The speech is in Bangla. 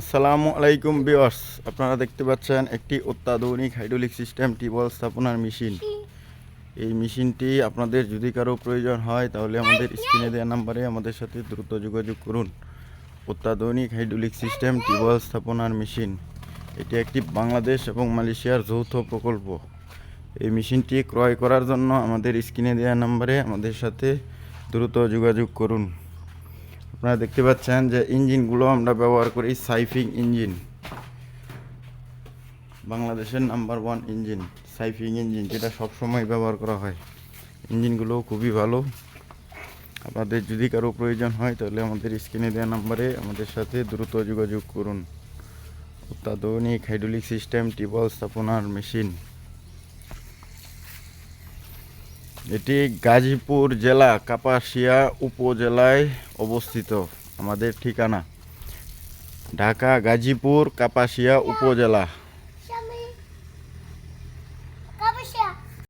আসসালামু আলাইকুম বিওয়ার্স আপনারা দেখতে পাচ্ছেন একটি অত্যাধুনিক হাইড্রোলিক সিস্টেম টিউবওয়েল স্থাপনার মেশিন। এই মেশিনটি আপনাদের যদি কারও প্রয়োজন হয় তাহলে আমাদের স্ক্রিনে দেওয়া নাম্বারে আমাদের সাথে দ্রুত যোগাযোগ করুন। অত্যাধুনিক হাইড্রোলিক সিস্টেম টিউবওয়েল স্থাপনার মেশিন। এটি একটি বাংলাদেশ এবং মালয়েশিয়ার যৌথ প্রকল্প। এই মেশিনটি ক্রয় করার জন্য আমাদের স্ক্রিনে দেওয়া নাম্বারে আমাদের সাথে দ্রুত যোগাযোগ করুন। আপনারা দেখতে পাচ্ছেন যে ইঞ্জিনগুলো আমরা ব্যবহার করি সাইফিং ইঞ্জিন। বাংলাদেশের নাম্বার ওয়ান ইঞ্জিন, সাইফিং ইঞ্জিন, যেটা সবসময় ব্যবহার করা হয়। ইঞ্জিনগুলো খুবই ভালো। আপনাদের যদি কারও প্রয়োজন হয়, তাহলে আমাদের স্ক্রিনে দেওয়া নাম্বারে আমাদের সাথে দ্রুত যোগাযোগ করুন। অত্যাধুনিক হাইড্রোলিক সিস্টেম, টিউবওয়েল স্থাপনার মেশিন। এটি গাজীপুর জেলা কাপাসিয়া উপজেলায় অবস্থিত। আমাদের ঠিকানা ঢাকা গাজীপুর কাপাসিয়া উপজেলা।